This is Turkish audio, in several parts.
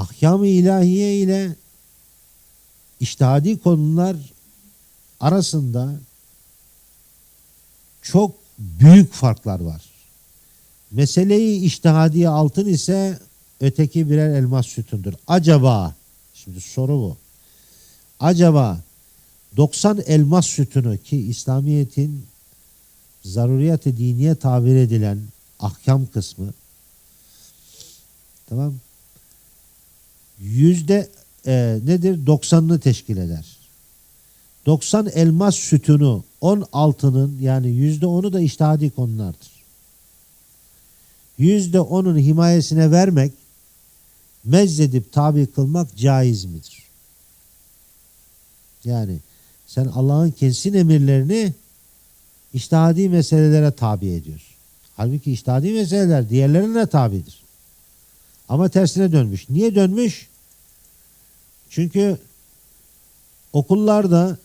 ahkam-ı ilahiye ile iştihadi konular arasında çok büyük farklar var. Meseleyi iştihadiye altın ise öteki birer elmas sütundur. Acaba, şimdi soru bu. Acaba 90 elmas sütunu ki İslamiyet'in zaruriyat-ı diniye tabir edilen ahkam kısmı tamam yüzde e, nedir 90'ını teşkil eder. 90 elmas sütunu 10 altının yani yüzde 10'u da iştihadi konulardır. Yüzde 10'un himayesine vermek mezzedip tabi kılmak caiz midir? Yani sen Allah'ın kesin emirlerini iştihadi meselelere tabi ediyorsun. Halbuki iştihadi meseleler diğerlerine tabidir. Ama tersine dönmüş. Niye dönmüş? Çünkü okullarda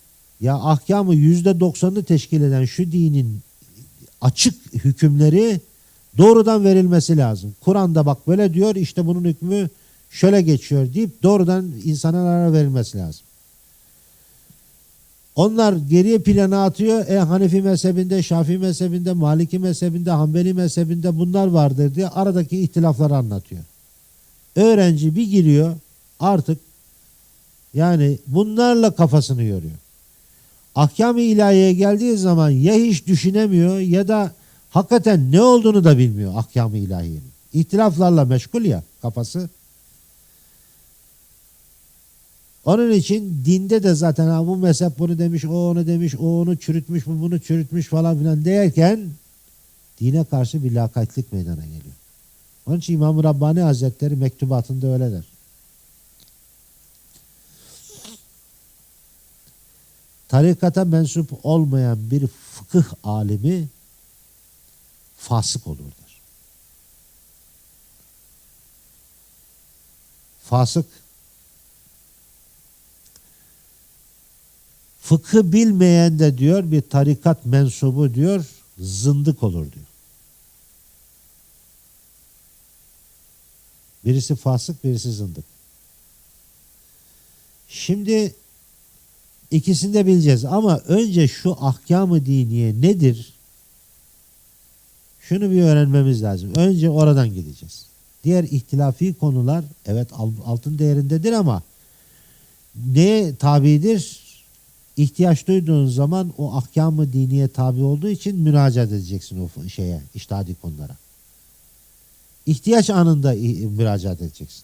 ya ahkamı yüzde doksanını teşkil eden şu dinin açık hükümleri doğrudan verilmesi lazım. Kur'an'da bak böyle diyor işte bunun hükmü şöyle geçiyor deyip doğrudan insanlara verilmesi lazım. Onlar geriye plana atıyor. E Hanefi mezhebinde, Şafii mezhebinde, Maliki mezhebinde, Hanbeli mezhebinde bunlar vardır diye aradaki ihtilafları anlatıyor. Öğrenci bir giriyor artık yani bunlarla kafasını yoruyor. Ahkam-ı ilahiyeye geldiği zaman ya hiç düşünemiyor ya da hakikaten ne olduğunu da bilmiyor ahkam-ı ilahiyenin. İhtilaflarla meşgul ya kafası. Onun için dinde de zaten ha, bu mezhep bunu demiş, o onu demiş, o onu çürütmüş, bu bunu çürütmüş falan filan derken dine karşı bir lakaytlık meydana geliyor. Onun için İmam-ı Rabbani Hazretleri mektubatında öyle der. Tarikata mensup olmayan bir fıkıh alimi fasık olur. Fasık Fıkı bilmeyen de diyor bir tarikat mensubu diyor zındık olur diyor. Birisi fasık, birisi zındık. Şimdi ikisini de bileceğiz ama önce şu ahkamı diniye nedir? Şunu bir öğrenmemiz lazım. Önce oradan gideceğiz. Diğer ihtilafi konular evet altın değerindedir ama neye tabidir? ihtiyaç duyduğun zaman o ahkamı diniye tabi olduğu için müracaat edeceksin o şeye, iştihadi konulara. İhtiyaç anında müracaat edeceksin.